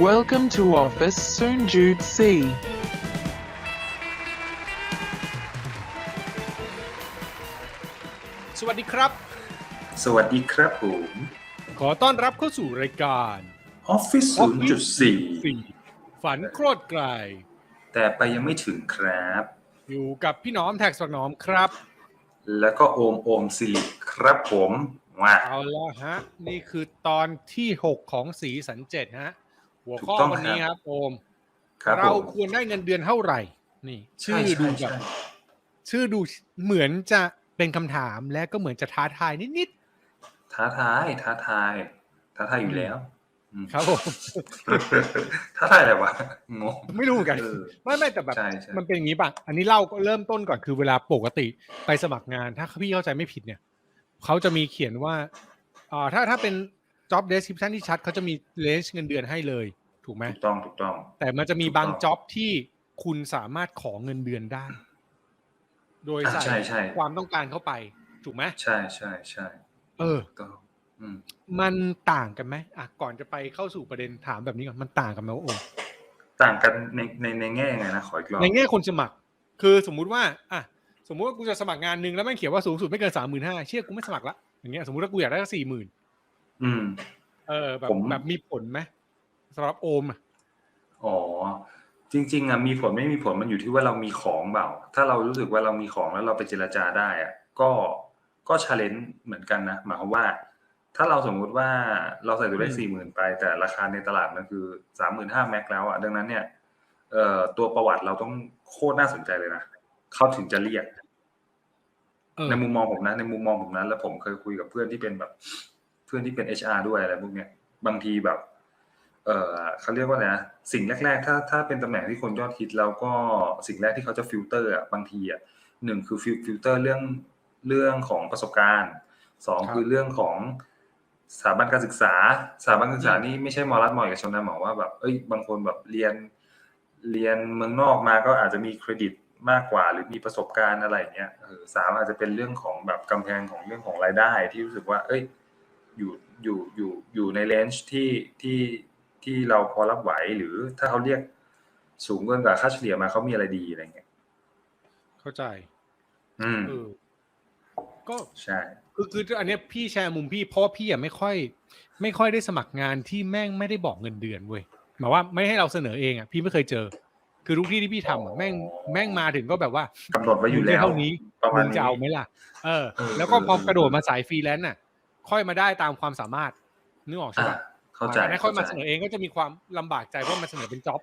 Welcome to office Soon Jude C. สวัสดีครับ สวัสดีครับผม ขอต้อนรับเข้าสู่รายการ Office 0.4 ฝันโคตรไกล แต่ไปยังไม่ถึงครับ อยู่กับพี่หน้อมแท็กสักหน้อมครับ แล้วก็โอมโอมสิริครับผมมาเอาละฮะ นี่คือตอนที่ 6 ของสีสันเจ็ดฮะ หัวข้อถูกต้องวันนี้คครับรับโอมครับเราผมควรได้เงินเดือนเท่าไหร่ นี่ ชื่อใช่ดูใช่แบบใช่ชื่อดูเหมือนจะเป็นคำถามและก็เหมือนจะท้าทายนิดท้าทายท้าทายท้าทายอยู่แล้วอืมๆครับผมท้าทายอะไรวะงงไม่รู้เหมือนกันเออไม่ไม่แต่แบบใช่ใช่มันเป็นอย่างนี้ป่ะ อันนี้เล่าก็เริ่มต้นก่อนคือเวลาปกติไปสมัครงานถ้าพี่เข้าใจไม่ผิดเนี่ย เขาจะมีเขียนว่าอ่าถ้าถ้าเป็น job description ที่ชัดเขาจะมี range เงินเดือนให้เลย ถูกไหมถูกต้องถูกต้อง แต่มันจะมีถูกต้องบาง job ที่คุณสามารถขอเงินเดือนได้ โดยอะใส่ใช่ใช่ความต้องการเข้าไป ถูกไหมใช่ใช่ใช่เออถูกต้องอืมมันต่างกันไหมอะก่อนจะไปเข้าสู่ประเด็นถามแบบนี้ก่อนมันต่างกันไหมวะโอมต่างกันในในในแง่ไงนะขออีกรอบในแง่คนสมัคร คือสมมุติว่าอะสมมุติว่ากูจะสมัครงานหนึ่งแล้วแม่งเขียนว่าสูงสุดไม่เกินสามหมื่นห้าเชื่อกูไม่สมัครละอย่างเงี้ยสมมติว่ากูอยากได้สี่หมื่น อืม เออแบบผมแบบมีผลไหมสำหรับโอมอะอ๋อจริงๆอะมีผลไม่มีผลมันอยู่ที่ว่าเรามีของเปล่า ถ้าเรารู้สึกว่าเรามีของแล้วเราไปเจรจาได้อะก็ก็ชาเลนจ์เหมือนกันนะหมายความว่า ถ้าเราสมมุติว่าเราใส่ตัวเลขอืมสี่หมื่นไป แต่ราคาในตลาดมันคือสามหมื่นห้าแม็กแล้วอะดังนั้นเนี่ยเอ่อตัวประวัติเราต้องโคตรน่าสนใจเลยนะเขาถึงจะเรียกเออในมุมมองผมนะในมุมมองผมนะแล้วผมเคยคุยกับเพื่อนที่เป็นแบบ เพื่อนที่เป็น HR ด้วยอะไรพวกเนี้ยบางทีแบบ เออเขาเรียกว่าอะไรนะสิ่งแรก ๆ ถ้าถ้าเป็นตำแหน่งที่คนยอดฮิตแล้วก็สิ่งแรกที่เขาจะฟิลเตอร์อะบางทีอะหนึ่งคือฟิลฟิลเตอร์เรื่องเรื่องของประสบการณ์สองครับคือเรื่องของสถาบันการศึกษาสถาบันการศึกษานี่ไม่ใช่มอรัฐมอเอกชนนะหมอว่าแบบเอ้ยบางคนแบบเรียนเรียนเมืองนอกมาก็อาจจะมีเครดิตมากกว่า หรือมีประสบการณ์อะไรอย่างเงี้ยเออสามอาจจะเป็นเรื่องของแบบกำแพงของเรื่องของรายได้ที่รู้สึกว่า เอ้ย อยู่อยู่อยู่อยู่ในเลนจ์ที่ที่ที่เราพอรับไหวหรือถ้าเขาเรียกสูงเกินกว่าค่าเฉลี่ยมาเขามีอะไรดีอะไรเงี้ยเข้าใจ อืมเออก็ใช่คือคืออันเนี้ยพี่แชร์มุมพี่เพราะว่าพี่อะไม่ค่อย ไม่ค่อยได้สมัครงานที่แม่งไม่ได้บอกเงินเดือนเว้ยหมายว่าไม่ให้เราเสนอเองอะพี่ไม่เคยเจอ คือทุกที่ที่พี่ทำอะแม่งแม่งมาถึงก็แบบว่ากำหนดไว้อยู่มึงได้แล้วเท่านี้ประมามึณงนี้จะเอาไหมล่ะเออเออแล้วก็พอเออกระโดดมาสายฟรีแลนซ์น่ะ ค่อยมาได้ตามความสามารถนึกออกใช่อ่าปะเข้าใจแต่ถ้าค่อยมาเสเข้าใจนอเองก็จะมีความลำบากใจเพราะมันเสนอเป็นจ็อบ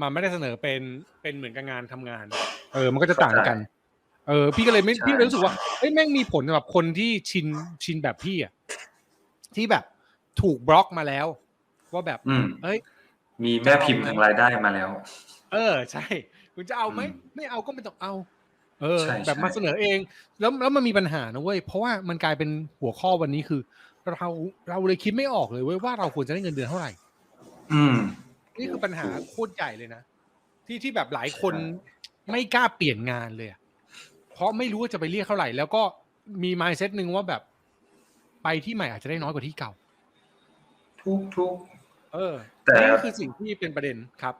มันไม่ได้เสนอเป็นเป็นเหมือนกับงานทำงาน เออ มันก็จะต่างกัน เออ พี่ก็เลยไม่ใช่พี่เลยรู้สึกว่าเอ้ยแม่งมีผลสำหรับคนที่ชินชินแบบพี่อะที่แบบถูกบล็อกมาแล้ว ว่าแบบอืมเอ้ย มีแม่พิมพ์ทางรายได้มาแล้ว เออ ใช่ คุณจะเอาไหมอืมไม่เอาก็ไม่ต้องเอา เออใช่แบบใช่มาเสนอเอง แล้วแล้วมันมีปัญหานะเว้ยเพราะว่ามันกลายเป็นหัวข้อวันนี้คือ เราเราเลยคิดไม่ออกเลยเว้ยว่าเราควรจะได้เงินเดือนเท่าไหร่ อืม นี่คือปัญหาโคตรใหญ่เลยนะที่ที่แบบหลายคนไม่กล้าเปลี่ยนงานเลยอะเพราะไม่รู้ว่าจะไปเรียกเท่าไหร่ แล้วก็มีมายเซตหนึ่งว่าแบบไปที่ใหม่อาจจะได้น้อยกว่าที่เก่า ทุกทุกเออแต่นี่คือสิ่งที่เป็นประเด็นครับ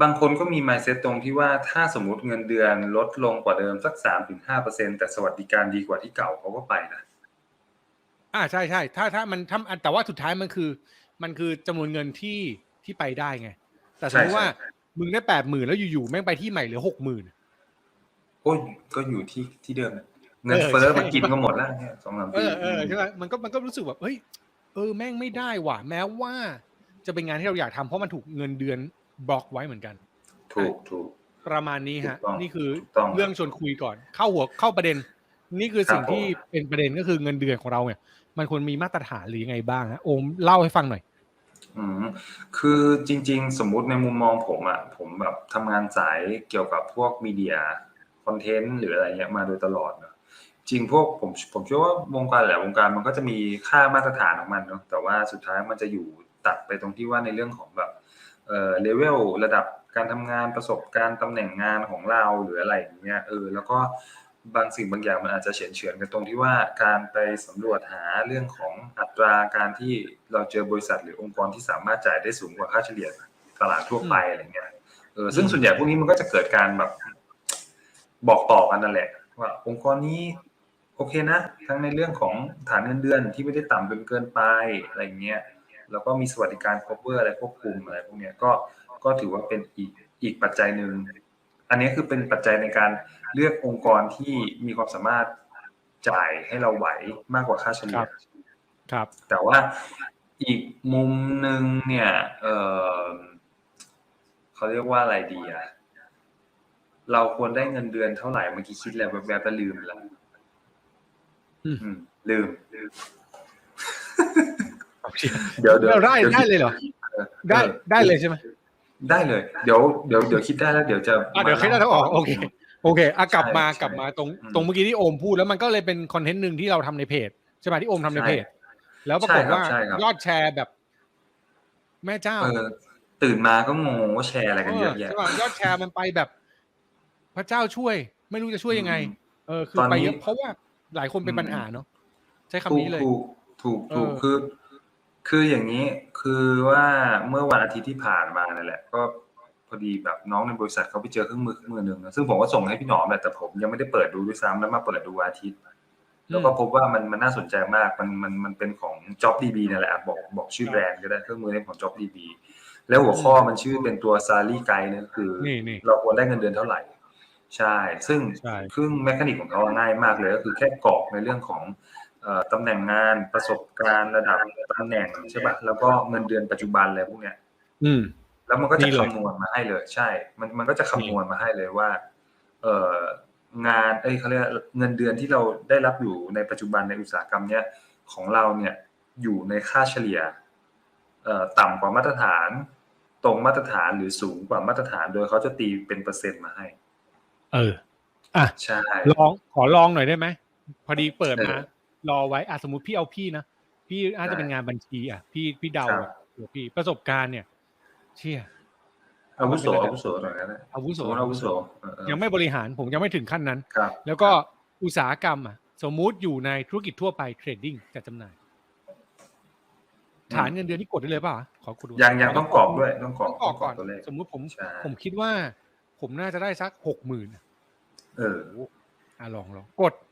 บางคนก็มี mindset ตรงที่ว่าถ้าสมมติเงินเดือนลดลงกว่าเดิมสักสามถึงห้าเปอร์เซ็นแต่สวัสดิการดีกว่าที่เก่าเขาก็ไปนะอ่าใช่ใช่ถ้าถ้ามันทำแต่ว่าสุดท้ายมันคือ มันคือจำนวนเงินที่ที่ไปได้ไง แต่สมมติว่าใช่ใช่มึงได้แปดหมื่นแล้วอยู่ๆแม่งไปที่ใหม่เหลือหกหมื่นโอ้ยก็อยู่ที่ที่เดิมนะเงินเฟ้อเออใช่มันกินก็หมดแล้วเนี่ยสองสามเอปีอเออใช่ไหมมันก็มันก็รู้สึกแบบเฮ้ยเออแม่งไม่ได้ว่ะแม้ว่า จะเป็นงานที่เราอยากทำเพราะมันถูกเงินเดือน บล็อกไว้เหมือนกันถูกถูกประมาณนี้ฮะถูกต้องนี่คือถูกต้องเรื่องชวนคุยก่อน เข้าหัวเข้าประเด็น นี่คือสิ่งครับผมที่เป็นประเด็นก็คือเงินเดือนของเราเนี่ย มันควรมีมาตรฐานหรือยังไงบ้างฮะโอมเล่าให้ฟังหน่อยอืมคือจริง ๆ สมมุติในมุมมองผมอะผมแบบทำงานสายเกี่ยวกับพวกมีเดียคอนเทนต์หรืออะไรเงี้ยมาโดยตลอดเนอะจริงพวกผมผมเชื่อว่าวงการหลายวงการมันก็จะมีค่ามาตรฐานของมันเนาะแต่ว่าสุดท้ายมันจะอยู่ตัดไปตรงที่ว่าในเรื่องของแบบ เอ่อเลเวลระดับการทำงานประสบการณ์ตำแหน่งงานของเราหรืออะไรอย่างเงี้ยเออแล้วก็บางสิ่งบางอย่างมันอาจจะเฉือนเฉือนกันตรงที่ว่าการไปสำรวจหาเรื่องของอัตราการที่เราเจอบริษัทหรือองค์กรที่สามารถจ่ายได้สูงกว่าค่าเฉลี่ยตลาดทั่วไปอะไรเงี้ยเออซึ่งส่วนใหญ่พวกนี้มันก็จะเกิดการแบบบอกต่อกันนั่นแหละ ว่าองค์กรนี้โอเคนะ ทั้งในเรื่องของฐานเงินเดือนที่ไม่ได้ต่ำจนเกินไปอะไรเงี้ย แล้วก็มีสวัสดิการ cover อะไรควบคุมอะไรพวกเนี้ยก็ก็ถือว่าเป็นอีกอีกปัจจัยหนึ่งอันนี้คือเป็นปัจจัยในการเลือกองค์กรที่มีความสามารถจ่ายให้เราไหวมากกว่าค่าเฉลี่ครัยบครับ แต่ว่าอีกมุมหนึ่งเนี่ย เออเขาเรียกว่าอะไรดีอะเราควรได้เงินเดือนเท่าไหร่เมื่อกี้คิดแล้วแวบๆแล้วลืมไปแล้วอืมอืมลืม เดี๋ยวเดี๋ยวเราได้เยวได้เลยเหรอออได้ออได้เลยใช่ไหมได้เลย เดี๋ยวเดี๋ยวเดี๋ยวคิดได้แล้วเดี๋ยวจะอะเดี๋ยวคิดได้แล้วออกโอเคโอเคอะกลับมาใช่กลับมาตรงอืมตรงเมื่อกี้ที่โอมพูดแล้วมันก็เลยเป็นคอนเทนต์หนึ่งที่เราทำในเพจใช่ไหมที่โอมทำในเพจ แล้วปรากฏว่าใช่ครับใช่ครับยอดแชร์แบบ แม่เจ้าเออตื่นมาก็งงว่าแชร์อะไรกันเยอะแยะใช่ป่ะยอดแชร์มันไปแบบ พระเจ้าช่วย ไม่รู้จะช่วยยังไงอืมเออ คือตอนไปนี้เยอะเพราะว่าหลายคนเป็นอืมปัญหาเนาะใช้คำถูกนี้เลย ถูกถูกถูกเออคือ คืออย่างนี้คือว่าเมื่อวันอาทิตย์ที่ผ่านมานั่นแหละ ก็พอดีแบบน้องในบริษัทเขาไปเจอเครื่องมือเครื่องมือหนึ่งนะซึ่งผมก็ส่งให้พี่หนอมแหละแต่ผมยังไม่ได้เปิดดูด้วยซ้ำแล้วมาเปิดดูวันอาทิตย์ แล้วก็พบว่ามันมันน่าสนใจมากมันมันมันเป็นของ JobDB นั่นแหละอะบอกบอกชื่อแบรนด์ก็ได้เครื่องมือเล่นของ JobDB แล้วหัวข้อมันชื่อเป็นตัว Salary Guide เนี่ยคือนี่นี่เราควรได้เงินเดือนเท่าไหร่ ใช่ ซึ่งใช่ครึ่งแมคานิกของเขาง่ายมากเลยก็คือแค่กรอกในเรื่องของเอ่อ ตำแหน่งงานประสบการณ์ระดับตำแหน่งใช่ป่ะแล้วก็เงินเดือนปัจจุบันอะไรพวกเนี้ย อืม แล้วมันก็นี่จะเลยคำนวณมาให้เลย ใช่ มันมันก็จะคำนวณมาให้เลยว่า เอ่องานเอ้ยเขาเรียกเงินเดือนที่เราได้รับอยู่ในปัจจุบันในอุตสาหกรรมเนี้ยของเราเนี่ยอยู่ในค่าเฉลี่ยเอ่อต่ำกว่ามาตรฐาน ตรงมาตรฐานหรือสูงกว่ามาตรฐาน โดยเขาจะตีเป็นเปอร์เซ็นต์มาให้ เออ อะใช่ลองขอลองหน่อยได้ไหมพอดีเปิดมาเออ รอไว้อะสมมติพี่เอาพี่นะพี่อาจจะเป็นงานบัญชีอะพี่พี่เดาครับอะเดี๋ยวพี่ประสบการณ์เนี่ย เชี่ยอาวุโสมันเป็นระดับอาวุโสหน่อยก็ได้อาวุโสสมมติอาวุโสเออเออยังไม่บริหารผมยังไม่ถึงขั้นนั้นครับแล้วก็อุตสาหกรรมอะสมมุติอยู่ในธุรกิจทั่วไปเทรดดิ้งจัดจำหน่าย ฐานเงินเดือนที่กดได้เลยป่ะขอกดดูยังยังต้องกรอกด้วยต้องกรอกต้องกรอกก่อนตัวเลขสมมุติผมใช่ผมคิดว่า ผมน่าจะได้สักหกหมื่นเอออะลองลองกดนี่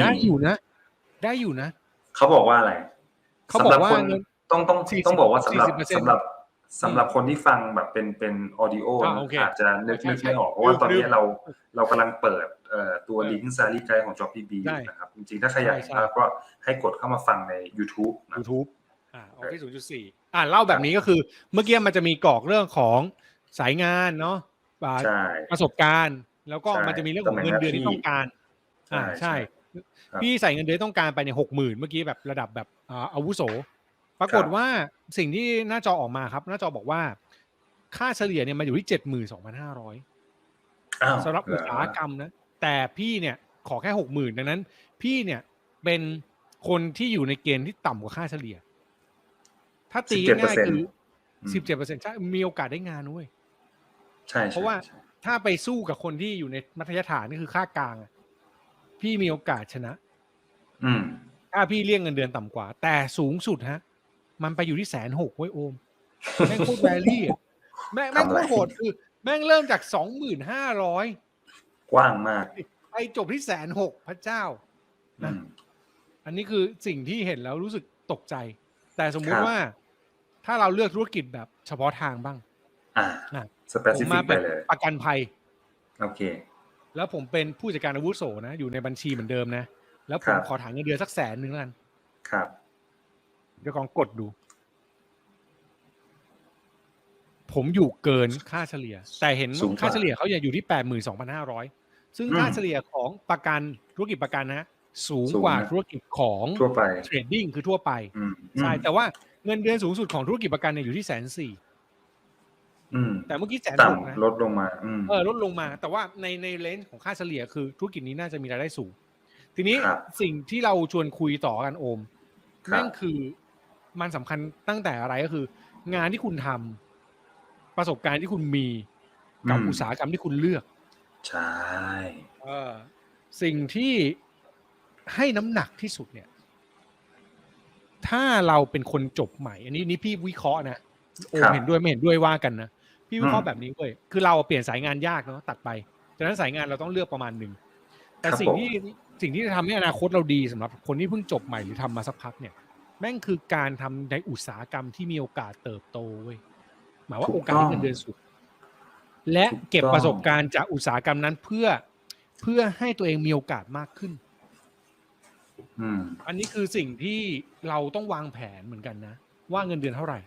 ได้อยู่นะ ได้อยู่นะ เขาบอกว่าอะไรเขาบอกว่าสำหรับคนเงินต้องต้อง40ต้องบอกว่าสำหรับ40%สำหรับสำหรับคนที่ฟังแบบเป็นเป็นออดิโออ่าโอเคอาจจะนึกใช่นึกใช่ไม่ออกเพราะว่าตอนลืนี้มเราเรากำลังเปิดเอ่อตัวเออลิงก์ซารีไกด์ของ JobDB อได้ยู่นะครับจริงๆ ถ้าใครอยากใช่เห็นใช่ภาพก็ให้กดเข้ามาฟังใน YouTube นะ YouTube อ่าออฟฟิศศูนย์จุดสี่อ่าเล่าแบบนี้ก็คือ เมื่อกี้มันจะมีกรอกเรื่องของสายงานเนาะอ่าใช่ประสบการณ์ แล้วก็ใช่มันจะมีเรื่องของเงินเดือนที่ต้องการใช่ อ่าใช่ครับพี่ใส่เงินเดือนต้องการไปในหกหมื่นเมื่อกี้แบบระดับแบบอ่าอาวุโส ปรากฏครับว่าสิ่งที่หน้าจอออกมาครับ หน้าจอบอกว่า ค่าเฉลี่ยเนี่ยมันอยู่ที่เจ็ดหมื่นสองพันห้าร้อยอ้าวสำหรับอุตสาหกรรมนะ แต่พี่เนี่ยขอแค่หกหมื่นดังนั้น พี่เนี่ยเป็นคนที่อยู่ในเกณฑ์ที่ต่ำกว่าค่าเฉลี่ย ถ้าตีง่ายๆคือสิบเจ็ดเปอร์เซ็นต์ใช่มีโอกาสได้งานด้วย ใช่ใช่เพราะว่าใช่ถ้าไปสู้กับคนที่อยู่ในมัธยฐานนี่คือค่ากลางอะ พี่มีโอกาสชนะ อืมถ้าพี่เรียกเงินเดือนต่ำกว่า แต่สูงสุดฮะ มันไปอยู่ที่แสนหกไว้ยโอม แม่งโคตรแวรี่อะแม่งแม่งโคตรโหดคือ แม่งเริ่มจากสองหมื่นห้าร้อยกว้างมาก ไปจบที่แสนหกพระเจ้าอืมอันนี้คือสิ่งที่เห็นแล้วรู้สึกตกใจ แต่สมมุคติรับว่า ถ้าเราเลือกธุรกิจแบบเฉพาะทางบ้าง อ่าอะสเปผซิมฟิมากไปเป็นเลยประกันภัย โอเค แล้วผมเป็นผู้จัดการอาวุโสนะ อยู่ในบัญชีเหมือนเดิมนะ แล้วผครัมบขอถางเงินเดือนสักแสนหนึ่งแล้วกัน ครับ เดี๋ยวกองกดดู ผมอยู่เกินค่าเฉลี่ย แต่เห็นสูงกว่าค่าเฉลี่ยเขาอย่าอยู่ที่แปดหมื่นสองพันห้าร้อยซึ่งอืมค่าเฉลี่ยของประกันธุรกิจประกันนะสูงสูงกว่านะธุรกิจของทั่วไปเทรดดิ้งคือทั่วไปอืมใช่อืมแต่ว่าเงินเดือนสูงสุดของธุรกิจประกันเนี่ยอยู่ที่แสนสี่อืม แต่เมื่อกี้แสนหกนะต่ำลดลงมาอืมเออลดลงมา แต่ว่าในในเลนส์ของค่าเฉลี่ยคือธุรกิจนี้น่าจะมีรายได้สูง ทีนี้ครับสิ่งที่เราชวนคุยต่อกันโอมครับแม่งคือมันสำคัญตั้งแต่อะไรก็คือ งานที่คุณทำประสบการณ์ที่คุณมีกับอืมอุตสาหกรรมที่คุณเลือก ใช่เออสิ่งที่ให้น้ำหนักที่สุดเนี่ย ถ้าเราเป็นคนจบใหม่ อันนี้นี่พี่วิเคราะห์นะโอมเห็นด้วยไม่เห็นด้วยว่ากันนะ พี่วิเคราะห์แบบนี้เว้ยคือเราเปลี่ยนสายงานยากเนาะตัดไปฉะนั้นสายงานเราต้องเลือกประมาณหนึ่งแต่สิ่งที่สิ่งที่จะทำให้อนาคตเราดีสำหรับคนที่เพิ่งจบใหม่หรือทำมาสักพักเนี่ย แม่งคือการทำในอุตสาหกรรมที่มีโอกาสเติบโตเว้ยหมายว่าโอกาสที่เงินเดือนสูงและเก็บประสบการณ์จากอุตสาหกรรมนั้นเพื่อเพื่อให้ตัวเองมีโอกาสมากขึ้นอืมอันนี้คือสิ่งที่เราต้องวางแผนเหมือนกันนะ ว่าเงินเดือนเท่าไหร่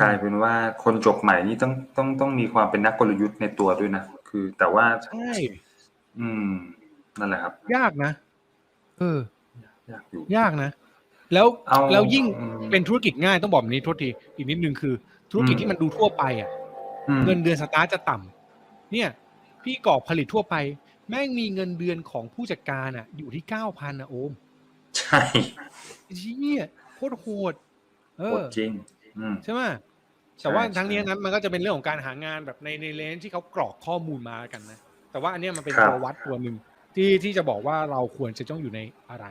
กลายเป็นว่าคนจบใหม่นี่ต้องต้องต้องมีความเป็นนักกลยุทธ์ในตัวด้วยนะคือแต่ว่าใช่อืมนั่นแหละครับ ยากนะเออยากอยู่ยากนะ แล้วเอาแล้วยิ่งอืมเป็นธุรกิจง่ายต้องบอกแบบนี้โทษทีอีกนิดนึงคือ ธุรกิจอืมที่มันดูทั่วไปอะอืมเงินเดือนสตาร์ทจะต่ำเนี่ย พี่กอบผลิตทั่วไป แม่งมีเงินเดือนของผู้จัดการอะ อยู่ที่เก้าพันนะโอม ใช่เชี่ยโคตรโหดเอโหอดจริงอืม ใช่ไหมแต่ว่าใช่ทั้งนี้ใช่นั้นมันก็จะเป็นเรื่องของการหางานแบบในในเลนที่เขากรอกข้อมูลมากันนะแต่ว่าอันเนี้ยมันเป็นครับตัววัดตัวหนึ่งที่ที่จะบอกว่าเราควรจะต้องอยู่ในอะไร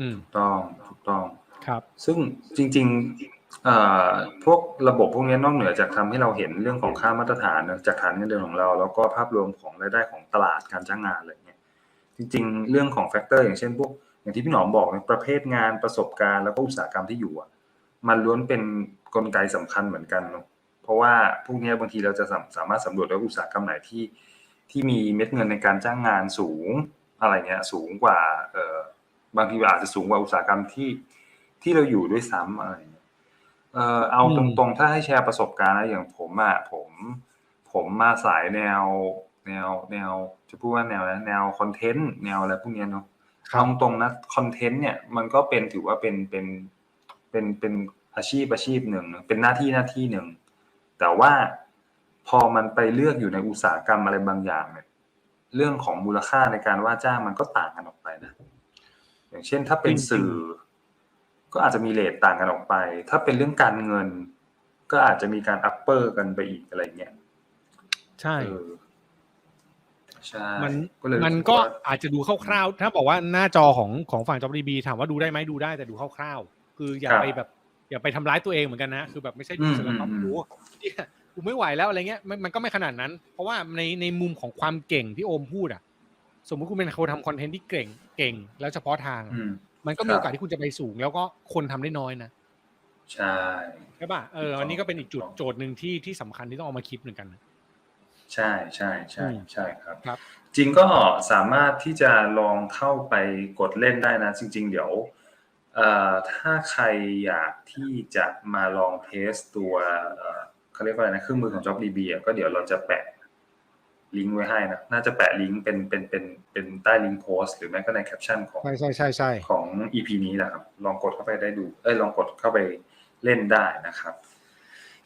อืมถูกต้องถูกต้องครับ ซึ่งจริง ๆเอ่อพวกระบบพวกนี้นอกเหนือจากทำให้เราเห็นเรื่องของค่ามาตรฐานนะจากฐานเงินเดือนของเรา แล้วก็ภาพรวมของรายได้ของตลาดการจ้างงานอะไรเงี้ยจริง ๆ เรื่องของแฟกเตอร์อย่างเช่นพวกอย่างที่พี่หนอมบอกเนี่ยประเภทงานประสบการณ์แล้วก็อุตสาหกรรมที่อยู่อะ มันล้วนเป็นกลไกสำคัญเหมือนกันเนอะเพราะว่าพวกเนี้ยบางทีเราจะสามสามารถสำรวจได้ว่าอุตสาหกรรมไหนที่ที่มีเม็ดเงินในการจ้างงานสูงอะไรเงี้ยสูงกว่าเอ่อบางทีอาจจะสูงกว่าอุตสาหกรรมที่ที่เราอยู่ด้วยซ้ำอะไรเงี้ยเอ่อเอาอืตมรงๆ ถ้าให้แชร์ประสบการณ์นะอย่างผมอะผม ผมมาสายแนวแนวแนวจะพูดว่าแนวนะแนวคอนเทนต์แนวอะไรพวกเนี้ยเนาะเอาตรงๆนะคอนเทนต์เนี่ยมันก็เป็นถือว่าเป็นเป็น เป็นเป็นอาชีพอาชีพหนึ่งนะเป็นหน้าที่หน้าที่หนึ่ง แต่ว่าพอมันไปเลือกอยู่ในอุตสาหกรรมอะไรบางอย่างเนี่ยเรื่องของมูลค่าในการว่าจ้างมันก็ต่างกันออกไปนะ อย่างเช่นถ้าเป็นจริงๆสื่อ ก็อาจจะมีเลทต่างกันออกไป ถ้าเป็นเรื่องการเงิน ก็อาจจะมีการอัปเปอร์กันไปอีกอะไรเงี้ยใช่เออใช่มันเลยมันก็อาจจะดูคร่าวๆถ้าบอกว่าหน้าจอของของฝั่งจอบดีบีถามว่าดูได้ไหมดูได้แต่ดูคร่าวๆ คืออย่าไปแบบ อย่าไปทำร้ายตัวเองเหมือนกันนะคือแบบไม่ใช่ดูเสร็จแล้วก็โอ้โหเนี่ยกูไม่ไหวแล้วอะไรเงี้ยมันมันก็ไม่ขนาดนั้น เพราะว่าในในมุมของความเก่งที่โอมพูดอะ สมมติคุณเป็นคนทำคอนเทนต์ที่เก่งเก่ง แล้วเฉพาะทางอะอืมมันก็มีโอกาสที่คุณจะไปสูง แล้วก็คนทำได้น้อยนะใช่ใช่ป่ะเอออันนี้ก็เป็นอีกจุดถูกต้องโจทย์หนึ่งที่ที่สำคัญที่ต้องเอามาคิดเหมือนกันนะใช่ใช่ใช่อืมใช่ครับครับ จริงก็สามารถที่จะลองเข้าไปกดเล่นได้นะ จริง ๆ เดี๋ยวเอ่อ ถ้าใครอยากที่จะมาลองเทสตัวเอ่อเขาเรียกว่าอะไรนะเครื่องมือของ JobDB อะก็เดี๋ยวเราจะแปะลิงก์ไว้ให้นะน่าจะแปะลิงก์เป็นเป็นเป็นเป็นใต้ลิงก์โพสต์หรือแม้ก็ในแคปชั่นของใช่ใช่ใช่ใช่ของ EP นี้แหละครับลองกดเข้าไปได้ดูเอ้ยลองกดเข้าไปเล่นได้นะครับ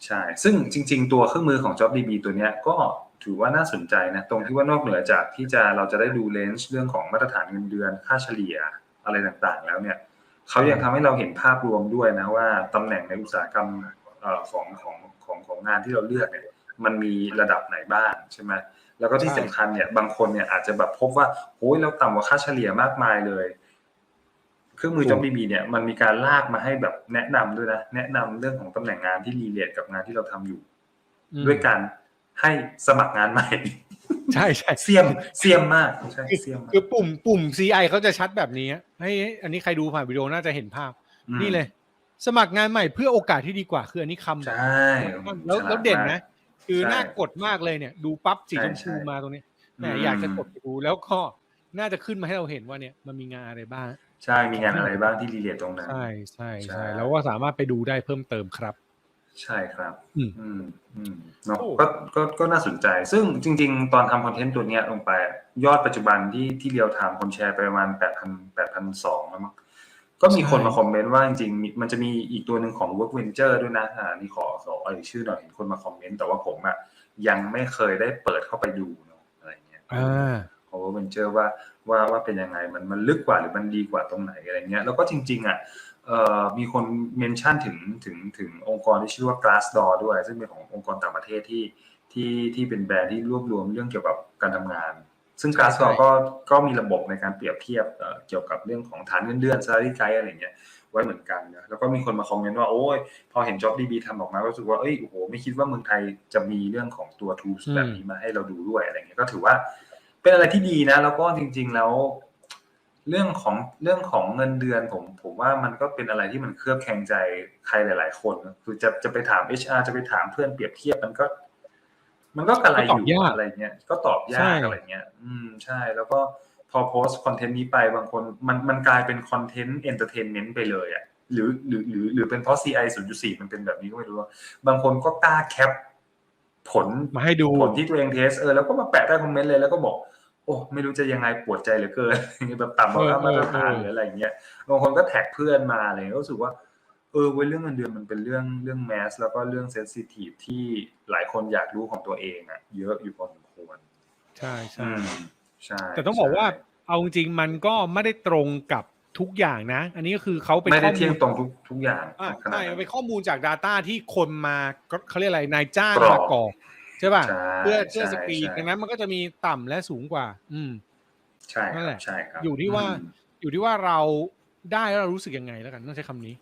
ใช่ ซึ่งจริง ๆ ตัวเครื่องมือของ JobDB ตัวเนี้ยก็ถือว่าน่าสนใจนะ ตรงที่ว่านอกเหนือจากที่จะเราจะได้ดูเลนส์เรื่องของมาตรฐานเงินเดือนค่าเฉลี่ยอะไรต่างๆ แล้วเนี่ย เขายังทำให้เราเห็นภาพรวมด้วยนะว่าตำแหน่งในอุตสาหกรรมเอ่อของของของของงานที่เราเลือกเนี่ยมันมีระดับไหนบ้างใช่ไหมแล้วก็ที่สำคัญเนี่ยบางคนเนี่ยอาจจะแบบพบว่าโอ้ยเราต่ำกว่าค่าเฉลี่ยมากมายเลย เครื่องมือถูกจอมบีบีเนี่ยมันมีการลากมาให้แบบแนะนำด้วยนะแนะนำเรื่องของตำแหน่งงานที่รีเลทกับงานที่เราทำอยู่อืมด้วยการให้สมัครงานใหม่ ใช่ใช่เสียมเสียมมากใช่คือเสียมมากคือปุ่มปุ่ม CI เขาจะชัดแบบนี้ให้อันนี้ใครดูผ่านวิดีโอน่าจะเห็นภาพอืมนี่เลย สมัครงานใหม่เพื่อโอกาสที่ดีกว่าคืออันนี้คำใช่แล้วแล้วเด่นนะ คือใช่น่ากดมากเลยเนี่ย ดูปั๊บสีชมใช่พูใช่มาตรงนี้แหมอืมอยากจะกดไปดูแล้วก็น่าจะขึ้นมาให้เราเห็นว่าเนี่ยมันมีงานอะไรบ้าง ใช่มีงานอะไรบ้างที่รีเลทตรงนั้น ใช่ใช่ใช่ใช่แล้วก็สามารถไปดูได้เพิ่มเติมครับ ใช่ครับ อืมอืมอืมเนาะโอ้ก็ก็ก็น่าสนใจ ซึ่งจริง ๆ ตอนทำคอนเทนต์ตัวเนี้ยลงไป ยอดปัจจุบันที่ที่เรียวไทม์คนแชร์ไปประมาณแปดพันแปดพันสองแล้วมั้งก็มีคนมาคอมเมนต์ว่าจริงๆมีมันจะมีอีกตัวหนึ่งของ Work Venture ด้วยนะอ่านี่ขอขอเอ่ยชื่อหน่อยเห็นคนมาคอมเมนต์แต่ว่าผมอะยังไม่เคยได้เปิดเข้าไปดูเนาะอะไรเงี้ยอ่าของ Work Venture ว่าว่าว่าเป็นยังไงมันมันลึกกว่าหรือมันดีกว่าตรงไหนอะไรเงี้ยแล้วก็จริง ๆอะเอ่อ มีคนเมนชั่นถึงถึงถึงองค์กรที่ชื่อว่า Glassdoor ด้วย ซึ่งเป็นขององค์กรต่างประเทศที่ที่ที่เป็นแบรนด์ที่รวบรวมเรื่องเกี่ยวกับการทำงาน ซึ่งใช่กาสใช่ก็ก็มีระบบในการเปรียบเทียบเอ่อเกี่ยวกับเรื่องของฐานเงินเดือน salary guide อะไรเงี้ยไว้เหมือนกันนะแล้วก็มีคนมาคอมเมนต์ว่าโอ้ยพอเห็น JobDB ทำออกมาก็รู้สึกว่าเอ้ยโอ้โหไม่คิดว่าเมืองไทยจะมีเรื่องของตัว tools อืมแบบนี้มาให้เราดูด้วยอะไรเงี้ยก็ถือว่าเป็นอะไรที่ดีนะ แล้วก็จริง ๆ แล้ว เรื่องของเรื่องของเงินเดือนผมผมว่ามันก็เป็นอะไรที่มันเคลือบแคลงใจใครหลาย ๆ คนนะคือจะจะไปถาม HR จะไปถามเพื่อนเปรียบเทียบมันก็ มันก็กระไรก็ตออบยู่ยากอะไรเงี้ยก็ตอบยาใช่กอะไรเงี้ย อืมใช่ แล้วก็พอโพสต์คอนเทนต์นี้ไปบางคนมันมันกลายเป็นคอนเทนต์เอนเตอร์เทนเมนต์ไปเลยอะหรือหรือหรือหรือเป็นเพราะ CI 0.4 มันเป็นแบบนี้ก็ไม่รู้ว่าบางคนก็กล้าแคปผลมาให้ดูผลที่ตัวเองเทสเออแล้วก็มาแปะใต้คอมเมนต์เลยแล้วก็บอก โอ้ไม่รู้จะยังไงปวดใจเหลือเกินแบบต่ำกว่าค่ามาตรฐานหรืออะไรอย่างเงี้ยบางคนก็แท็กเพื่อนมาอะไรเงี้ยรู้สึกว่า เออเว้ยเรื่องเงินเดือนมันเป็นเรื่องเรื่องแมสแล้วก็เรื่องเซนซิทีฟที่หลายคนอยากรู้ของตัวเองอะเยอะอยู่พอสมควรใช่ใช่อืมใช่ แต่ต้องบอกว่าใช่เอาจริงๆมันก็ไม่ได้ตรงกับทุกอย่างนะ อันนี้ก็คือเขาเป็นไม่ได้ข้อเที่ยมูงลตรงทุกทุกอย่างอ่าขนาดใช่นั้นมันเป็นข้อมูลจาก Data ที่คนมาก็เขาเรียกอะไรนายจ้างกรอกมากรอกใช่ป่ะใช่เพื่อเพื่อใช่สกรีนใช่ดังนั้นมันก็จะมีต่ำและสูงกว่า อืม ใช่คนั่รันแหบละใช่ครับอยู่ที่ว่าอืมอยู่ที่ว่าเราได้แล้วเรารู้สึกยังไงแล้วกันต้องใช้คำนี้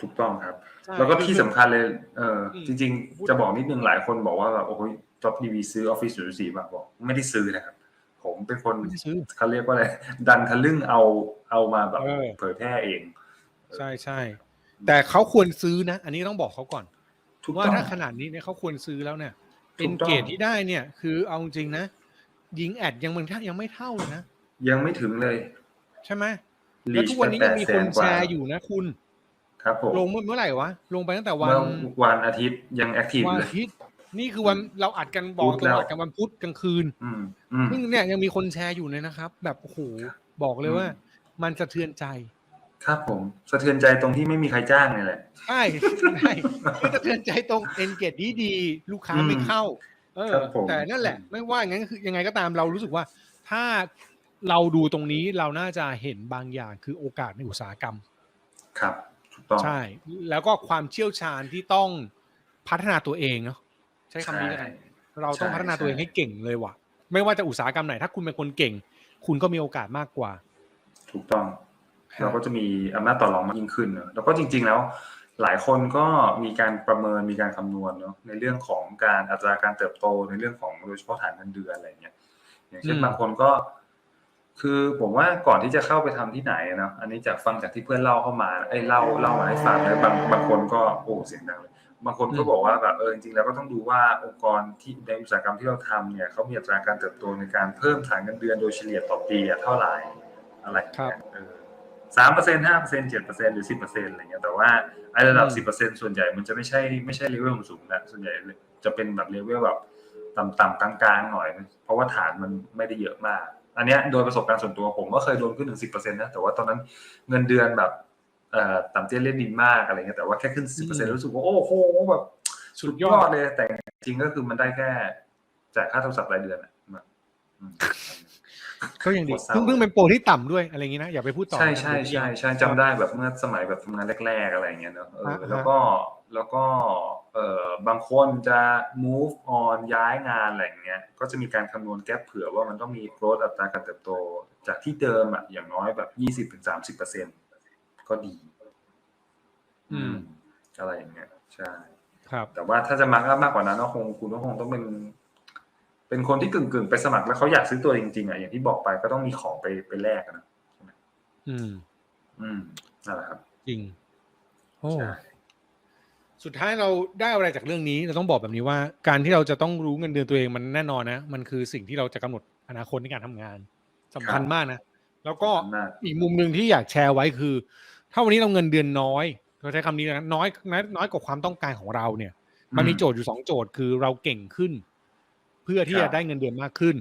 ถูกต้องครับใช่แล้วก็คือที่สำคัญเลย เอออืมจริงพูดๆจะบอกนิดนึงหลายคนบอกว่าแบบโอ้ยจ็อบดีวีซื้อออฟฟิศศูนย์สี่บาบอกไม่ได้ซื้อนะครับ ผมเป็นคนไม่ได้ซื้อเขาเรียกว่าอะไรดันทะลึ่งเอาเอามาแบบเออเผยแพร่เอง ใช่ใช่แต่เขาควรซื้อนะ อันนี้ต้องบอกเขาก่อนถูกว่าต้องถ้าขนาดนี้เนี่ยเขาควรซื้อแล้วเนี่ยถู เป็นกต้องเกรดที่ได้เนี่ย คือเอาจริงนะยิงแอดยังมันยังไม่เท่าเลยนะ ยังไม่ถึงเลย ใช่ไหมลีแล้วชทุกวันนี้แปยังดมีแสคนนกแชว่าร์อยู่นะคุณ ครับผมลงเมื่อเมื่อไหร่วะ ลงไปตั้งแต่วันเมื่อวันอาทิตย์ยังแอคทีฟวันเลยอาทิตย์นี่คือวันเราอัดกันบอกพุธตรงแล้วอัดกันวันพุธกลางคืนอืมอืมซึ่งเนี่ยยังมีคนแชร์อยู่เลยนะครับ แบบโอ้โหบอกเลยว่า มันสะเทือนใจ ครับผมสะเทือนใจตรงที่ไม่มีใครจ้างนี่แหละใช่ใช่คือสะเทือนใจตรงเอนเกตดีดีๆลูกค้าไม่เข้า เออครับผมแต่นั่นแหละ ไม่ว่างั้นคือยังไงก็ตามเรารู้สึกว่า ถ้าเราดูตรงนี้เราน่าจะเห็นบางอย่างคือโอกาสในอุตสาหกรรม ครับถูกต้องใช่ แล้วก็ความเชี่ยวชาญที่ต้องพัฒนาตัวเองเนาะใช้คำนี้แล้วกันเราต้องใช่พัฒนาตัวเองใช่ให้เก่งเลยว่ะ ไม่ว่าจะอุตสาหกรรมไหน ถ้าคุณเป็นคนเก่ง คุณก็มีโอกาสมากกว่า ถูกต้อง เราก็จะมีอำนาจต่อรองมากยิ่งขึ้นเนอะแล้วก็จริง ๆ แล้ว หลายคนก็มีการประเมินมีการคำนวณเนาะในเรื่องของการอัตราการเติบโตในเรื่องของโดยเฉพาะฐานเงินเดือนอะไรเงี้ยอย่างเช่นอืมบางคนก็ คือผมว่าก่อนที่จะเข้าไปทำที่ไหนเนาะอันนี้จากฟังจากที่เพื่อนเล่าเข้ามาไอ้ยเล่าเล่ามาให้ฟังแล้วบางบางคนก็โอ้เสียงดังเลยบางคนก็บอกว่าแบบเออจริงๆแล้วก็ต้องดูว่าองค์กรที่ในอุตสาหกรรมที่เราทำเนี่ยเขามีอัตราการเติบโตในการเพิ่มฐานเงินเดือนโดยเฉลี่ยต่อปีอะเท่าไหร่อะไรอย่างครัเงี้บยเออ สามเปอร์เซ็นห้าเปอร์เซ็นเจ็ดเปอร์เซ็นหรือสิบเปอร์เซ็นอะไรเงี้ยแต่ว่าไอ้ระดับอืสิบมเปอร์เซ็นส่วนใหญ่มันจะไม่ใช่ไม่ใช่เลเวลสูงนะส่วนใหญ่จะเป็นแบบเลเวลแบบต่ำๆกลางๆหน่อยนะเพราะว่าฐานมันไม่ได้เยอะมาก อันเนี้ยโดยประสบการณ์ส่วนตัวผมก็เคยโดนขึ้นถึงสิบเปอร์เซ็นต์นะแต่ว่าตอนนั้นเงินเดือนแบบเอ่อต่ำเตี้ยเล่นดินมากอะไรเงี้ยแต่ว่าแค่ขึ้นสิบเปอร์เซ็นต์รู้สึกว่าโอ้โหแบบสุสุดดยยออดดเลยแต่จริงก็คือมันได้แค่จ่ายค่าโทรศัพท์รายเดือนอะแบบอืม ก็ยังดีโคตรเศร้าเพิ่งเพิ่งเป็นโปรที่ต่ำด้วยอะไรอย่างนี้นะอย่าไปพูดต่อใช่นะใช่เดี๋ยวใช่ยังใช่จำได้แบบเมื่อสมัยแบบทำงานแรก ๆอะไรอย่างเงี้ยเนอะเออฮะแล้วก็แล้วก็เอ่อบางคนจะ move on ย้ายงานอะไรอย่างเงี้ยก็จะมีการคำนวณแก๊ปเผื่อว่ามันต้องมี growth อัตราการเติบโต จากที่เดิมอะอย่างน้อยแบบยี่สิบถึงสามสิบเปอร์เซ็นก็ดี อืม อะไรอย่างเงี้ย ใช่ ครับ แต่ว่าถ้าจะมาร์กอัพมากกว่านั้นก็คงคุณก็คงต้องเป็น เป็นคนที่กึ่งกึ่งๆไปสมัครแล้วเขาอยากซื้อตัวจริงๆอะอย่างที่บอกไปก็ต้องมีของไปไปแลกอะนะอืม อืมนั่นแหละครับ จริงโอ้ใช่สุดท้ายเราได้อะไรจากเรื่องนี้เราต้องบอกแบบนี้ว่า การที่เราจะต้องรู้เงินเดือนตัวเองมันแน่นอนนะมันคือสิ่งที่เราจะกำหนดอนาคตในการทำงานสำคัญมากนะแล้วก็มากอีกมุมหนึ่งที่อยากแชร์ไว้คือ ถ้าวันนี้เราเงินเดือนน้อยเราใช้คำนี้นะน้อยน้อยน้อยกว่าความต้องการของเราเนี่ย มันมีโจทย์อยู่สองโจทย์คือเราเก่งขึ้น เพื่อที่ครัจะบได้เงินเดือนมากขึ้น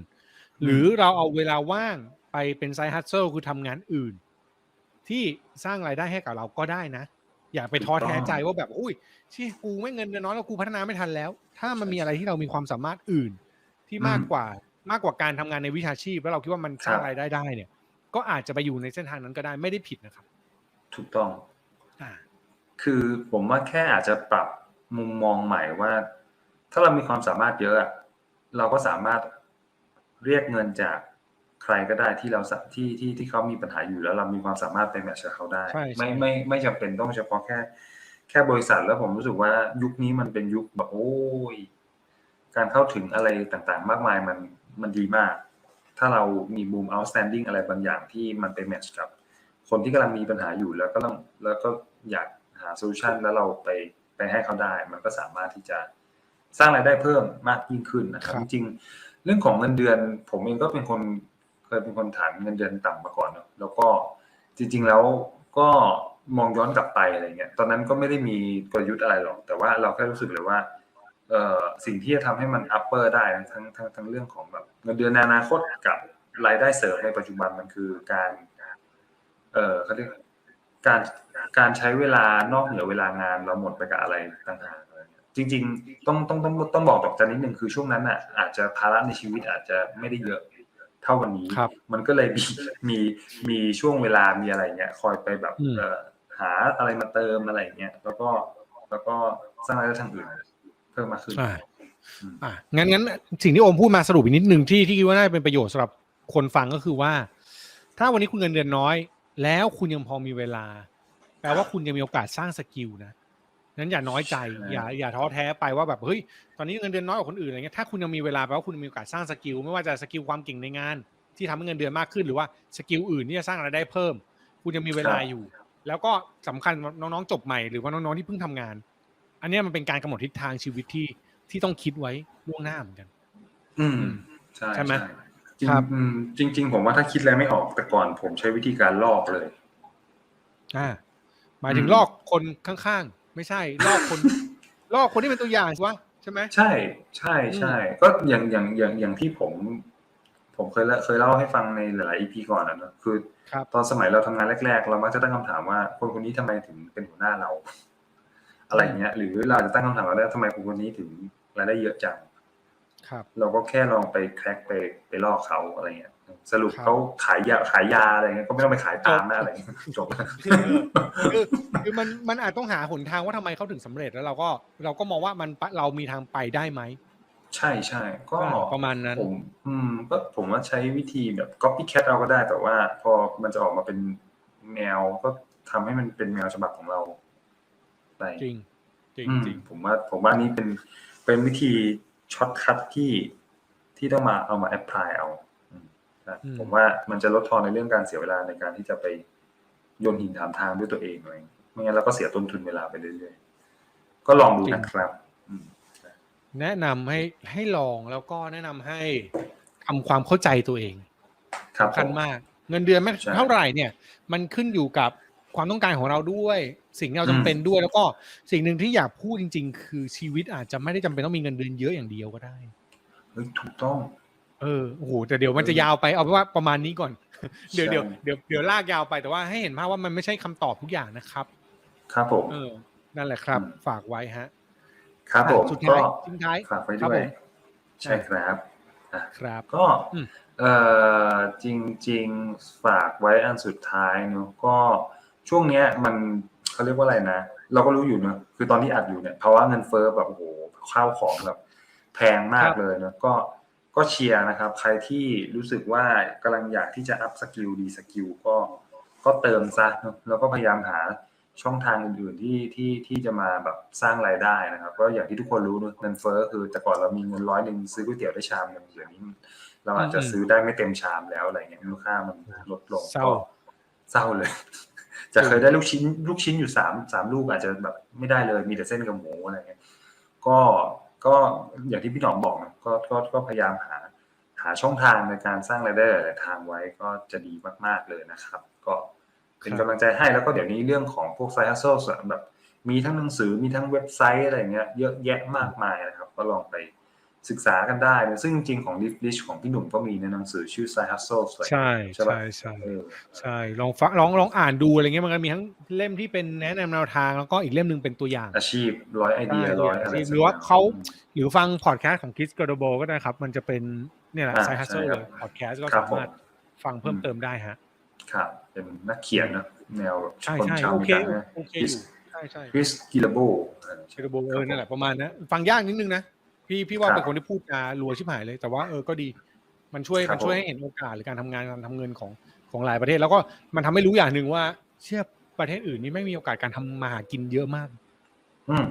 หรือเราเอาเวลาว่างไปเป็นไซด์ฮัตเซิลคือทำงานอื่น ที่สร้างรายได้ให้กับเราก็ได้นะ อย่าไปท้อแท้ใจว่าแบบอุ้ยชี่กูไม่เงินเดือนน้อยแล้วกูพัฒนาไม่ทันแล้ว ถ้ามันมีอะไรที่เรามีความสามารถอื่นที่มากกว่ามากกว่าการทำงานในวิชาชีพ แล้วเราคิดว่ามันสร้างรายได้ได้เนี่ย ก็อาจจะไปอยู่ในเส้นทางนั้นก็ได้ไม่ได้ผิดนะครับ ถูกต้องอ่าคือผมว่าแค่อาจจะปรับมุมมองใหม่ว่า ถ้าเรามีความสามารถเยอะอะ เราก็สามารถเรียกเงินจากใครก็ได้ที่เราสะที่ที่ที่เขามีปัญหาอยู่แล้วเรามีความสามารถไปแมทช์กับเขาได้ใช่ใช่ไม่ไม่ไม่จำเป็นต้องเฉพาะแค่ แค่บริษัทแล้วผมรู้สึกว่ายุคนี้มันเป็นยุคแบบโอ้ยการเข้าถึงอะไรต่างๆ มากมายมันมันดีมาก ถ้าเรามีมุม outstanding อะไรบางอย่างที่มันไปแมทช์กับ คนที่กำลังมีปัญหาอยู่แล้วก็ต้องแล้วก็อยากหาโซลูชันแล้วเราไปไปให้เขาได้ มันก็สามารถที่จะ สร้างรายได้เพิ่มมากยิ่งขึ้นนะครับครัจบริงๆเรื่องของเงินเดือน ผมเองก็เป็นคนเคยเป็นคนฐานเงินเดือนต่ำมาก่อนเนอะแล้วก็จริง ๆ แล้วก็มองย้อนกลับไปอะไรเงี้ย ตอนนั้นก็ไม่ได้มีกลยุทธ์อะไรหรอก แต่ว่าเราแค่รู้สึกเลยว่าเอ่อสิ่งที่จะทำให้มันอัปเปอร์ได้นะทั้งทั้งทั้งเรื่องของแบบเงินเดือนในอนาคตกับรายได้เสริมในปัจจุบันมันคือการ เอ่อเขาเรียกการการใช้เวลานอกเหนือเวลางานเราหมดไปกับอะไรต่างหากอะไรเงี้ย จริง ๆ ต้องต้องต้องต้องบอกตอกจันนิดนึงคือช่วงนั้นอะอาจจะภาระในชีวิตอาจจะไม่ได้เยอะเท่าวันนี้ครับมันก็เลยมีมีมีช่วงเวลามีอะไรเงี้ย คอยไปแบบอืมเอ่อหาอะไรมาเติมอะไรเงี้ยแล้วก็แล้วก็สร้างรายได้ทางอื่นเพิ่มมากขึ้นอ่าอ่างั้นงั้นสิ่งที่โอมพูดมาสรุปอีกนิดนึงที่ที่คิดว่าน่าจะเป็นประโยชน์สำหรับคนฟังก็คือว่า ถ้าวันนี้คุณเงินเดือนน้อย แล้วคุณยังพอมีเวลา แปลว่าคุณยังมีโอกาสสร้างสกิลนะ นั้นอย่าน้อยใจใช่อย่าอย่าท้อแท้ไปว่าแบบเฮ้ยตอนนี้เงินเดือนน้อยกว่าคนอื่นอะไรเงี้ยถ้าคุณยังมีเวลาแปลว่าคุณมีโอกาสสร้างสกิลไม่ว่าจะสกิลความเก่งในงาน ที่ทำให้เงินเดือนมากขึ้นหรือว่าสกิลอื่นที่จะสร้างรายได้เพิ่ม คุณยังมีเวลาอยู่ แล้วก็สำคัญน้องๆจบใหม่หรือว่าน้องๆที่เพิ่งทำงาน อันเนี้ยมันเป็นการกำหนดทิศทางชีวิตที่ที่ต้องคิดไว้ล่วงหน้าเหมือนกัน อืมใช่ใช่ไหมจริงครับอืมจริง ๆ ผมว่าถ้าคิดอะไรไม่ออกแต่ก่อน ผมใช้วิธีการลอกเลย อ่าหมายถึงอืมลอกคนข้างๆ ไม่ใช่ลอกคน ลอกคนที่เป็นตัวอย่างสิวะใช่ไหมใช่ใช่ใช่ก็อย่างอย่างอย่างอย่างที่ผม ผมเคยเล่าเคยเล่าให้ฟังในหลายๆ EP ก่อนนะเนอะคือครับตอนสมัยเราทำงานแรก ๆ เรามักจะตั้งคำถามว่า คนคนนี้ทำไมถึงเป็นหัวหน้าเรา อะไรอย่างเงี้ย หรือเราจะตั้งคำถามว่าทำไมคนคนนี้ถึงรายได้เยอะจังครับ เราก็แค่ลองไปแคร็กไปไปลอกเขาอะไรเงี้ย สรุปครับเขาขายยาขายยาอะไรเงี้ยก็ไม่ต้องไปขายตามนะอะไรเงี้ยจบคือคือมันมันอาจต้องหาหนทางว่าทำไมเขาถึงสำเร็จแล้วเราก็เราก็มองว่ามันปะเรามีทางไปได้ไหมใช่ใช่ก็ประมาณนั้นผมอืมก็ผมว่าใช้วิธีแบบ copycat เอาก็ได้แต่ว่า พอมันจะออกมาเป็นแนวก็ทำให้มันเป็นแนวฉบับของเราไปจริงจริงอืมจริงผมว่า ผมว่านี่เป็นเป็นวิธีช็อตคัทที่ที่ต้องมาเอามาแอพพลายเอาอืม นะผมว่ามันจะลดทอนในเรื่องการเสียเวลาในการที่จะไปโยนหินถามทางด้วยตัวเองอะไรอย่างเงี้ยไม่งั้นเราก็เสียต้นทุนเวลาไปเรื่อยๆ ก็ลองดูนะครับอืมแนะนำให้ให้ลองแล้วก็แนะนำให้ทำความเข้าใจตัวเองครับสำคัญผมมาก เงินเดือนไม่ใช่เท่าไหร่เนี่ย มันขึ้นอยู่กับความต้องการของเราด้วย สิ่งที่เราอืจำมเป็นด้วย แล้วก็สิ่งหนึ่งที่อยากพูดจริง ๆ คือชีวิตอาจจะไม่ได้จำเป็นต้องมีเงินเดือนเยอะอย่างเดียวก็ได้เฮ้ยถูกต้อง เออโอ้โหแต่เดี๋ยวมันจะยาวไปเอาเป็นว่าประมาณนี้ก่อน เดี๋ยวใช่เดี๋ยวเดี๋ยวเดี๋ยวลากยาวไปแต่ว่าให้เห็นภาพว่ามันไม่ใช่คำตอบทุกอย่างนะครับ ครับผมเออนั่นแหละครับอืมฝากไว้ฮะ ครับผมอะสุดก็ท้ายทิ้งท้ายฝากไว้ครับด้วยผมใช่ครับอะครับก็อืมเอ่อจริง ๆ ฝากไว้อันสุดท้ายเนอะก็ช่วงเนี้ยมันเขาเรียกว่าอะไรนะ เราก็รู้อยู่เนอะคือตอนที่อัดอยู่เนี่ยภาวะเงินเฟ้อแบบโอ้โหข้าวของแบบแพงมากเลยเนอะก็ ก็เชียร์นะครับ ใครที่รู้สึกว่ากำลังอยากที่จะอัพสกิลดีสกิลก็ก็เติมซะเนอะแล้วก็พยายามหาช่องทางอื่นๆที่ที่ที่จะมาแบบสร้างรายได้นะครับก็อย่างที่ทุกคนรู้เนอะเงินเฟ้อคือแต่ก่อนเรามีเงินร้อยหนึ่งซื้อก๋วยเตี๋ยวได้ชามหนึ่งเดี๋ยวนี้เราอาจจะอืมซื้อได้ไม่เต็มชามแล้วอะไรเงี้ยมูลค่ามันลดลงเศร้าก็เศร้าเลย จะเคยได้ลูกชิ้น ลูกชิ้นอยู่สามสามลูกอาจจะแบบไม่ได้เลยมีแต่เส้นกับหมูอะไรเงี้ยก็ ก็อย่างที่พี่หนอมบอกนะก็ก็ก็พยายามหาหาช่องทางในการสร้างรายได้หลายๆทางไว้ก็จะดีมาก ๆเลยนะครับ ก็เป็นครับกำลังใจให้แล้วก็เดี๋ยวนี้เรื่องของพวกไซฮัสโซแบบมีทั้งหนังสือมีทั้งเว็บไซต์อะไรเงี้ยเยอะแยะมากมายนะครับ ก็ลองไป ศึกษากันได้นะซึ่งจริงๆของ Lift List ของพี่หนุ่มก็มีในหนังสือชื่อ Side Hustle ใช่ใช่ปะใช่ใช่เออใช่ลองฟังลองลองอ่านดูอะไรเงี้ยมันก็มีทั้งเล่มที่เป็นแนะนำแนวทางแล้วก็อีกเล่มหนึ่งเป็นตัวอย่าง อาชีพร้อยไอเดียใช่ร้อยอะไรหรือว่าเขาอืมหรือฟังพอดแคสต์ของคิสก r โดโบก็ได้ครับ มันจะเป็นเนี่ยแหละอ่าไซฮัสเซอใช่ร์ครับพอดแคสต์ก็ครับสามารถผมฟังเพิ่มอืมเติมได้ฮะครับเป็นนักเขียนนะแนวใช่คนใช่ชาวโออเมเคริกันนะโอเคอยู่ใช่ใช่คริสกิลโบเชโดโบเออนั่นแหละประมาณนั้นฟังยากนิดนึงนะ Chris พี่พี่ว่าครับเป็นคนที่พูดจารัวชิบหายเลย แต่ว่าเออก็ดี มันช่วยครับมันช่วยผมให้เห็นโอกาสหรือการทำงานการทำเงินของของหลายประเทศ แล้วก็มันทำให้รู้อย่างหนึ่งว่า เชื่อประเทศอื่นนี่ไม่มีโอกาสการทำมาหากินเยอะมาก อืม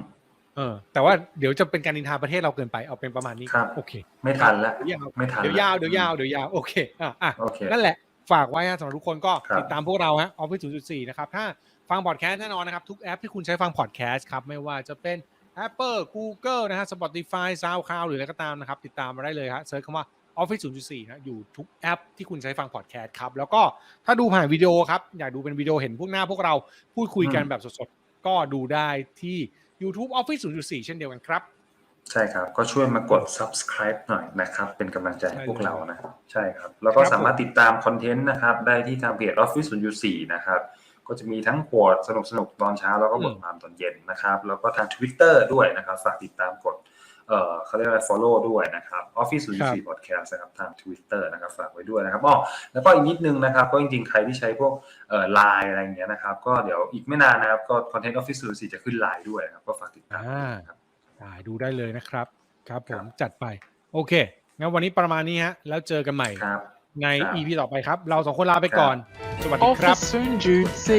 เออ แต่ว่าเดี๋ยวจะเป็นการนินทาประเทศเราเกินไปเอาเป็นประมาณนี้ครับโอเค ไม่ทันแล้วเดี๋ยวยาวไม่ทันเดี๋ยวยาวแล้เดี๋ยวยาวเดี๋ยวยาวโอเคอะอะโอเคนั่นแหละฝากไว้ฮะสำหรับทุกคนก็ครับติดตามพวกเราฮะ Office 0.4นะครับถ้าฟังพอดแคสต์แน่นอนนะครับ ทุกแอปที่คุณใช้ฟังพอดแคสต์ครับ ไม่ว่าจะเป็น Apple Google นะฮะ Spotify SoundCloud หรืออะไรก็ตามนะครับ ติดตามมาได้เลยฮะเซิร์ชคำว่า Office 0.4นะอยู่ทุกแอปที่คุณใช้ฟังพอดแคสต์ครับ แล้วก็ถ้าดูผ่านวิดีโอครับ อยากดูเป็นวิดีโอเห็นพวกหน้าพวกเราพูดคุยกันอืมแบบสดๆ ก็ดูได้ที่ YouTube Office 0.4 เช่นเดียวกันครับ ใช่ครับ ก็ช่วยมากด subscribe หน่อยนะครับ เป็นกำลังใจให้ใช่พวกเลยเรานะ ใช่ครับ แล้วก็ครับสามารถติดตามคอนเทนต์นะครับ ได้ที่ทางเพจ Office 0.4 นะครับ ก็จะมีทั้งโพสสนุกสนุกๆตอนเช้าแล้วก็บทความตอนเย็นนะครับ แล้วก็ทาง Twitter ด้วยนะครับฝากติดตามกดเอ่อเขาเรียกอะไร follow ด้วยนะครับ Office 0.4 podcast นะครับทาง Twitter นะครับฝากไว้ด้วยนะครับอ๋อแล้วก็อีกนิดนึงนะครับ ก็จริงๆ ใครที่ใช้พวกเอ่อ Line อะไรอย่างเงี้ยนะครับ ก็เดี๋ยวอีกไม่นานนะครับ ก็คอนเทนต์ Office 0.4 จะขึ้น Line ด้วยนะครับ ก็ฝากติดตามด้วยนะครับได้ดูได้เลยนะครับ ครับผครัมบจัดไป โอเคงั้นวันนี้ประมาณนี้ฮะ แล้วเจอกันใหม่ครับ ในครับ EP ต่อไปครับ เราสองคนลาไปก่อน สวัสดีครับ Office Soon Jude C.